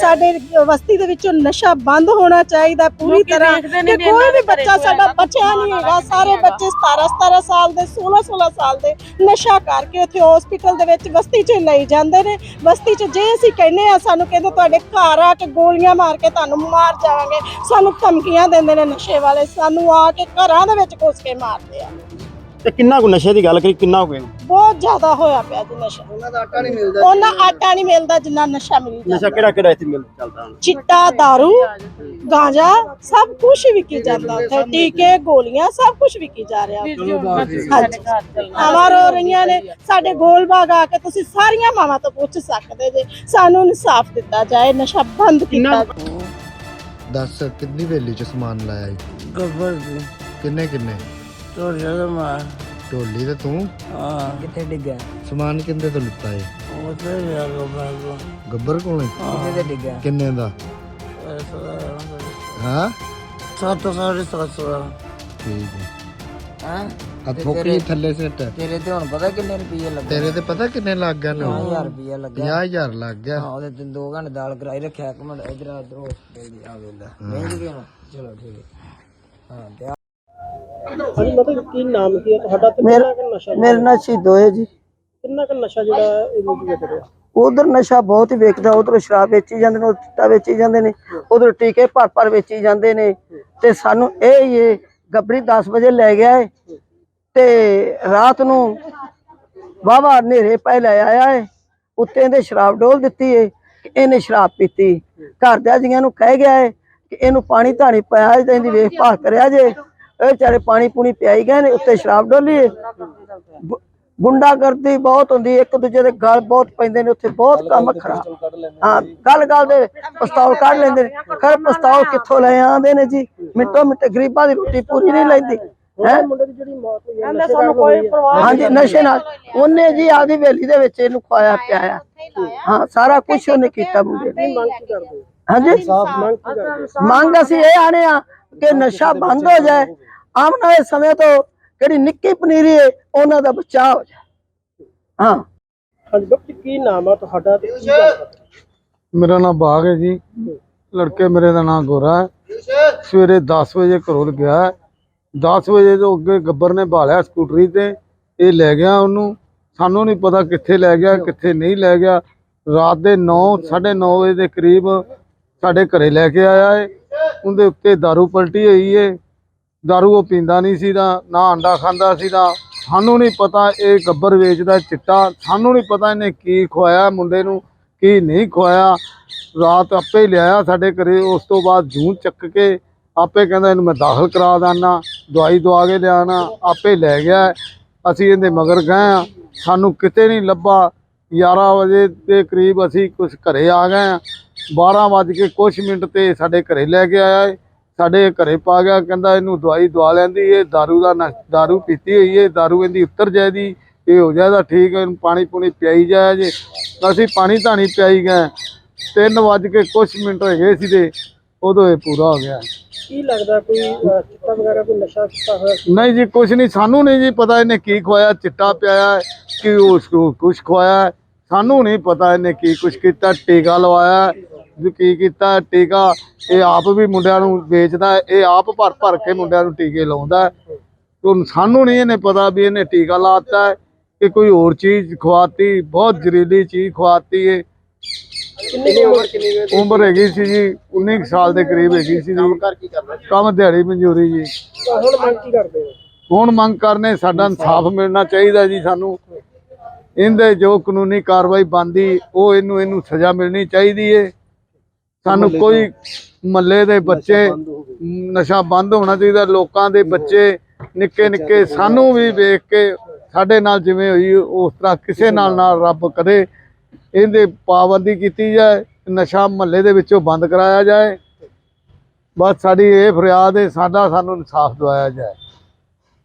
ਸਾਡੇ ਵਸਤੀ ਦੇ ਵਿੱਚੋਂ ਨਸ਼ਾ ਬੰਦ ਹੋਣਾ ਚਾਹੀਦਾ ਪੂਰੀ ਤਰ੍ਹਾਂ। ਕਿ ਕੋਈ ਵੀ ਬੱਚਾ ਸਾਡਾ ਬਚਿਆ ਨਹੀਂ ਹੈਗਾ। ਸਾਰੇ ਬੱਚੇ 17 17 ਸਾਲ ਦੇ 16 16 ਸਾਲ ਦੇ ਨਸ਼ਾ ਕਰਕੇ ਉੱਥੇ ਹਸਪੀਟਲ ਦੇ ਵਿੱਚ ਬਸਤੀ 'ਚ ਲਈ ਜਾਂਦੇ ਨੇ। ਬਸਤੀ 'ਚ ਜੇ ਅਸੀਂ ਕਹਿੰਦੇ ਆ ਸਾਨੂੰ ਕਹਿੰਦੇ ਤੁਹਾਡੇ ਘਰ ਆ ਕੇ ਗੋਲੀਆਂ ਮਾਰ ਕੇ ਤੁਹਾਨੂੰ ਮਾਰ ਜਾਵਾਂਗੇ। ਸਾਨੂੰ ਧਮਕੀਆਂ ਦਿੰਦੇ ਨੇ ਨਸ਼ੇ ਵਾਲੇ। ਸਾਨੂੰ ਆ ਕੇ ਘਰਾਂ ਦੇ ਵਿੱਚ ਘੁਸ ਕੇ ਮਾਰਦੇ ਆ। ਤੇ ਕਿੰਨਾ ਕੁ ਨਸ਼ੇ ਦੀ ਗੱਲ ਕਰੀ ਕਿੰਨਾ ਹੋ ਗਿਆ? ਬਹੁਤ ਜ਼ਿਆਦਾ ਹੋਇਆ ਪਿਆ ਜੀ ਨਸ਼ਾ। ਉਹਨਾਂ ਦਾ ਆਟਾ ਨਹੀਂ ਮਿਲਦਾ ਉਹਨਾਂ ਆਟਾ ਨਹੀਂ ਮਿਲਦਾ ਜਿੰਨਾ ਨਸ਼ਾ ਮਿਲ ਜਾਂਦਾ। ਨਸ਼ਾ ਕਿਹੜਾ ਕਿਹੜਾ ਇੱਥੇ ਮਿਲ ਚੱਲਦਾ ਹੁਣ? ਚਿੱਟਾ दारू ਗਾਂਜਾ ਸਭ ਕੁਝ ਵਿਕੀ ਜਾਂਦਾ ਉੱਥੇ। ਟੀਕੇ ਗੋਲੀਆਂ ਸਭ ਕੁਝ ਵਿਕੀ ਜਾ ਰਿਹਾ। ਉੱਥੇ। ਸਾਡੇ ਘਰ ਚੱਲਣਾ ਮਾਵਾਂ ਰੋ ਰਹੀਆਂ ਨੇ। ਸਾਡੇ ਗੋਲ ਬਾਗ ਆ ਕੇ ਤੁਸੀਂ ਸਾਰੀਆਂ ਮਾਵਾਂ ਤੋਂ ਪੁੱਛ ਸਕਦੇ ਜੇ। ਸਾਨੂੰ ਇਨਸਾਫ ਦਿੱਤਾ ਜਾਏ ਨਸ਼ਾ ਬੰਦ ਕੀਤਾ ਜਾਏ। ਦੱਸ ਕਿੰਨੀ ਵੇਲੀ ਚ ਸਮਾਨ ਲਾਇਆ ਈ? ਗੱਬਰ ਕਿੰਨੇ ਕਿੰਨੇ? ਤੋਂ ਜਦੋਂ ਮਾਰ ਢੋਲੀ ਤੇ ਤੂੰ? ਹਾਂ। ਕਿੱਥੇ ਡਿੱਗਾ ਸਮਾਨ ਕਿੰਦੇ ਤੋਂ ਲਿੱਤਾ ਏ? ਉਹ ਤੇ ਯਾਰ ਗੱਬਰ ਕੋ ਗੱਬਰ ਕੋਲੇ? ਹਾਂ। ਕਿੱਥੇ ਡਿੱਗਾ ਕਿੰਨੇ ਦਾ? ਹਾਂ? ਸੱਤ ਸਾਢੇ ਸੱਤ ਸੌ ਠੀਕ ਹੈ? ਹਾਂ ਆ ਫੋਕਰੀ ਥੱਲੇ ਸਿੱਟ। ਤੇਰੇ ਤੇ ਹੁਣ ਪਤਾ ਕਿੰਨੇ ਰੁਪਏ ਲੱਗੇ? ਤੇਰੇ ਤੇ ਪਤਾ ਕਿੰਨੇ ਲੱਗ ਗਏ ਨੇ? 1000 ਰੁਪਏ ਲੱਗਾ 50000 ਲੱਗ ਗਿਆ। ਹਾਂ ਉਹਦੇ ਤਿੰਨ ਦੋ ਘੰਟੇ ਦਾਲ ਕਰਾਈ ਰੱਖਿਆ। ਇੱਕ ਮਿੰਟ ਇਧਰ ਆ ਦੋ ਆ ਵੇਲਾ ਨਹੀਂ ਜੀ ਹੁਣ। ਚਲੋ ਠੀਕ। ਹੈ ਹਾਂ ਤੇ ਹਾਂਜੀ ਮਤਲਬ ਕੀ ਨਾਮ ਕੀ ਹੈ? ਤੁਹਾਡਾ ਤੇ ਮੇਰਾ- ਕਿੰਨਾ ਕੁ ਨਸ਼ਾ ਮੇਰੇ ਨਾਲ ਸ਼ਹੀਦ ਹੋਏ ਜੀ। ਕਿੰਨਾ ਕੁ ਨਸ਼ਾ ਜਿਹੜਾ ਇਹ ਵੀ ਵਿਕ ਰਿਹਾ ਉਧਰ ਨਸ਼ਾ ਬਹੁਤ ਹੀ ਵੇਚਦਾ ਉਧਰ ਸ਼ਰਾਬ ਵੇਚੀ ਜਾਂਦੇ ਨੇ ਉਧਰ ਚਿੱਟਾ ਵੇਚੀ ਜਾਂਦੇ ਨੇ ਉਧਰ ਟੀਕੇ ਭਰ ਭਰ ਵੇਚੀ ਜਾਂਦੇ ਨੇ। ਤੇ ਸਾਨੂੰ ਇਹ ਹੀ ਇਹ ਗੱਬਰੀ 10 ਵਜੇ ਲੈ ਗਿਆ ਏ ਤੇ ਰਾਤ ਨੂੰ ਵਾਵਾ ਹਨੇਰੇ ਪੈ ਲੈ ਆਇਆ ਏ ਉੱਤੇ ਇਹਦੇ ਸ਼ਰਾਬ ਡੋਲ ਦਿੱਤੀ ਏ ਕਿ ਇਹਨੇ ਸ਼ਰਾਬ ਪੀਤੀ। ਘਰਦਿਆਂ ਜੀਆਂ ਨੂੰ ਕਹਿ ਗਿਆ ਏ ਕਿ ਇਹਨੂੰ ਪਾਣੀ ਧਾਣੀ ਪਿਆ ਏ ਤੇ ਇਹਦੀ ਵੇਖਭਾਲ ਕਰਿਆ ਜੇ। ਇਹ ਵਿਚਾਰੇ ਪਾਣੀ ਪੂਣੀ ਪਿਆਈ ਗਏ ਨੇ ਉੱਤੇ ਸ਼ਰਾਬ ਡੋਲੀ ਏ। ਗੁ- ਗੁੰਡਾਗਰਦੀ ਬਹੁਤ ਹੁੰਦੀ ਇੱਕ ਦੂਜੇ ਦੇ ਗਲ ਬਹੁਤ ਪੈਂਦੇ ਨੇ ਉੱਥੇ ਬਹੁਤ ਕੰਮ ਖਰਾਬ। ਹਾਂ ਗੱਲ ਗੱਲ ਦੇ ਪਿਸਤੌਲ ਕੱਢ ਲੈਂਦੇ ਨੇ। ਖਰ ਪਿਸਤੌਲ ਕਿੱਥੋਂ ਲੈ ਆਉਂਦੇ ਨੇ ਜੀ? ਮਿੰਟੋ ਮਿੰਟ ਗਰੀਬਾਂ ਦੀ ਰੋਟੀ ਪੂਰੀ ਨਹੀਂ ਲੈਂਦੀ ਹੈ? ਮੁੰਡੇ ਦੀ ਜਿਹੜੀ ਮੌਤ ਹੋਈ ਹੈ ਕਹਿੰਦੇ ਸਾਨੂੰ ਕੋਈ ਪਰਵਾਹ ਹਾਂਜੀ ਨਸ਼ੇ ਨਾਲ। ਉਹਨੇ ਜੀ ਆਪਦੀ ਹਵੇਲੀ ਦੇ ਵਿੱਚ ਇਹਨੂੰ ਖਵਾਇਆ ਪਿਆਇਆ। ਹਾਂ ਸਾਰਾ ਕੁਝ ਉਹਨੇ ਕੀਤਾ ਮੁੰਡੇ ਨੇ। ਕਰਦੇ? ਹਾਂਜੀ? ਕਰਦੇ? ਮੰਗ ਅਸੀਂ ਇਹ ਆਣੇ ਆ ਕਿ ਨਸ਼ਾ ਬੰਦ ਹੋ ਜਾਏ। ਆਉਣ ਵਾਲੇ ਸਮੇਂ ਤੋਂ ਜਿਹੜੀ ਨਿੱਕੀ ਪਨੀਰੀ ਹੈ ਉਹਨਾਂ ਦਾ ਬਚਾਅ ਹੋ ਜਾਏ। ਹਾਂ। ਹਾਂਜੀ ਬੱਚੀ ਕੀ ਨਾਮ ਆ ਤੁਹਾਡਾ ਤੇ ਕੀ ਗੱਲ ਮੇਰਾ ਨਾਮ ਬਾਗ ਹੈ ਜੀ। ਲੜਕੇ ਮੇਰੇ ਦਾ ਨਾਮ ਗੋਰਾ ਹੈ। ਸਵੇਰੇ 10 ਵਜੇ ਘਰੋਂ ਗਿਆ ਹੈ। 10 ਵਜੇ ਤੋਂ ਅੱਗੇ ਗੱਬਰ ਨੇ ਭਾਲਿਆ ਸਕੂਟਰੀ ਤੇ। ਇਹ ਲੈ ਗਿਆ ਉਹਨੂੰ। ਸਾਨੂੰ ਨਹੀਂ ਪਤਾ ਕਿੱਥੇ ਲੈ ਗਿਆ ਕਿੱਥੇ ਨਹੀਂ ਲੈ ਗਿਆ। ਰਾਤ ਦੇ 9 9:30 ਵਜੇ ਦੇ ਕਰੀਬ ਸਾਡੇ ਘਰੇ ਲੈ ਕੇ ਆਇਆ ਏ। ਉਹਦੇ ਉੱਤੇ दारू ਪਲਟੀ ਹੋਈ ਏ। ਦਾਰੂ ਉਹ ਪੀਂਦਾ ਨਹੀਂ ਸੀ ਦਾ ਨਾ ਅੰਡਾ ਖਾਂਦਾ ਸੀ ਦਾ ਸਾਨੂੰ ਨਹੀਂ ਪਤਾ ਇਹ ਗੱਬਰ ਵੇਚਦਾ ਚਿੱਟਾ ਸਾਨੂੰ ਨਹੀਂ ਪਤਾ ਇਹਨੇ ਕੀ ਖਵਾਇਆ ਮੁੰਡੇ ਨੂੰ ਕੀ ਨਹੀਂ ਖਵਾਇਆ ਰਾਤ ਆਪੇ ਲਿਆਇਆ ਸਾਡੇ ਘਰੇ ਉਸ ਤੋਂ ਬਾਅਦ ਜੂਨ ਚੱਕ ਕੇ ਆਪੇ ਕਹਿੰਦਾ ਇਹਨੂੰ ਮੈਂ ਦਾਖਲ ਕਰਾ ਦਾਨਾ ਦਵਾਈ ਦਵਾ ਕੇ ਲਿਆਣਾ ਆਪੇ ਲੈ ਗਿਆ ਅਸੀਂ ਇਹਦੇ ਮਗਰ ਗਏ ਆ ਸਾਨੂੰ ਕਿਤੇ ਨਹੀਂ ਲੱਭਾ 11 ਵਜੇ ਦੇ ਕਰੀਬ ਅਸੀਂ ਕੁਝ ਘਰੇ ਆ ਗਏ ਆ 12 ਵਜ ਕੇ ਕੁਝ ਮਿੰਟ ਤੇ ਸਾਡੇ ਘਰੇ ਲੈ ਕੇ ਆਇਆ ਏ ਸਾਡੇ ਘਰੇ ਪਾ ਗਿਆ ਕਹਿੰਦਾ ਇਹਨੂੰ ਦਵਾਈ ਦਵਾ ਲੈਂਦੀ ਇਹ दारू ਦਾ ਨਸ਼- दारू ਪੀਤੀ ਹੋਈ ਏ दारू ਇਹਦੀ ਉੱਤਰ ਜਾਏਦੀ ਇਹ ਹੋ ਜਾਏਦਾ ਠੀਕ ਹੈ ਇਹਨੂੰ ਪਾਣੀ ਪੂਣੀ ਪਿਆਈ ਜਾਇਆ ਜੇ ਅਸੀਂ ਪਾਣੀ ਧਾਣੀ ਪਿਆਈ ਗਏ ਤਿੰਨ ਵੱਜ ਕੇ ਕੁਝ ਮਿੰਟ ਹੋ ਗਏ ਸੀ ਤੇ ਉਦੋਂ ਇਹ ਪੂਰਾ ਹੋ ਗਿਆ ਕੀ ਲੱਗਦਾ ਕੋਈ ਅਹ, ਚਿੱਟਾ ਵਗੈਰਾ ਕੋਈ ਨਸ਼ਾ ਕੀਤਾ ਹੋਇਆ ਸੀ? ਨਹੀਂ ਜੀ ਕੁਝ ਨਹੀਂ ਸਾਨੂੰ ਨਹੀਂ ਜੀ ਪਤਾ ਇਹਨੇ ਕੀ ਖਵਾਇਆ ਚਿੱਟਾ ਪਿਆਇਆ ਹੈ, ਕਿ ਉਸ ਨੂੰ ਕੁਝ ਖਵਾਇਆ ਹੈ। ਸਾਨੂੰ ਨਹੀਂ ਪਤਾ ਇਹਨੇ ਕੀ ਕੁਝ ਕੀਤਾ ਟੀਕਾ ਲਵਾਇਆ ਹੈ, ਵੀ ਕੀ ਕੀਤਾ ਟੀਕਾ ਇਹ ਆਪ ਵੀ ਮੁੰਡਿਆਂ ਨੂੰ ਵੇਚਦਾ ਇਹ ਆਪ ਭਰ ਭਰ ਕੇ ਮੁੰਡਿਆਂ ਨੂੰ ਟੀਕੇ ਲਾਉਂਦਾ। ਹੁਣ ਸਾਨੂੰ ਨਹੀਂ ਇਹਨੇ ਪਤਾ ਵੀ ਇਹਨੇ ਟੀਕਾ ਲਾਤਾ ਹੈ ਕਿ ਕੋਈ ਹੋਰ ਚੀਜ਼ ਖਵਾਤੀ ਬਹੁਤ ਜ਼ਹਿਰੀਲੀ ਚੀਜ਼ ਖਵਾਤੀ ਹੈ ਕਿੰਨੀ ਉਮਰ ਕਿੰਨੀ ਹੈ ਉਮਰ ਹੈਗੀ ਸੀ ਜੀ 19 ਕੁ ਸਾਲ ਦੇ ਕਰੀਬ ਹੈਗੀ ਸੀ ਜੀ। ਕੀ ਕੰਮ ਦਿਹਾੜੀ ਮਨਜ਼ੂਰੀ ਜੀ। ਤਾਂ ਹੁਣ ਮੰਗ ਕੀ ਕਰਦੇ ਹੋ? ਹੁਣ ਮੰਗ ਕਰਨੇ ਸਾਡਾ ਇਨਸਾਫ ਮਿਲਣਾ ਚਾਹੀਦਾ ਜੀ ਸਾਨੂੰ। ਇਹਦੇ ਜੋ ਕਾਨੂੰਨੀ ਕਾਰਵਾਈ ਬੰਦੀ ਉਹ ਇਹਨੂੰ ਇਹਨੂੰ ਸਜ਼ਾ ਮਿਲਣੀ ਚਾਹੀਦੀ ਏ। ਸਾਨੂੰ ਕੋਈ ਮੱਲੇ ਦੇ ਬੱਚੇ ਨਸ਼ਾ ਬੰਦ ਹੋਣਾ ਚਾਹੀਦਾ ਲੋਕਾਂ ਦੇ ਬੱਚੇ ਨਿੱਕੇ ਨਿੱਕੇ ਸਾਨੂੰ ਵੀ ਵੇਖ ਕੇ ਸਾਡੇ ਨਾਲ ਜਿਵੇਂ ਹੋਈ ਉਸ ਤਰ੍ਹਾਂ ਕਿਸੇ ਨਾਲ ਨਾ ਰੱਬ ਕਰੇ ਇਹਦੇ ਪਾਬੰਦੀ ਕੀਤੀ ਜਾਏ ਨਸ਼ਾ ਮਹੱਲੇ ਦੇ ਵਿੱਚੋਂ ਬੰਦ ਕਰਾਇਆ ਜਾਏ। ਬਸ ਸਾਡੀ ਇਹ ਫਰਿਆਦ ਹੈ ਸਾਡਾ ਸਾਨੂੰ ਇਨਸਾਫ ਦਿਵਾਇਆ ਜਾਏ।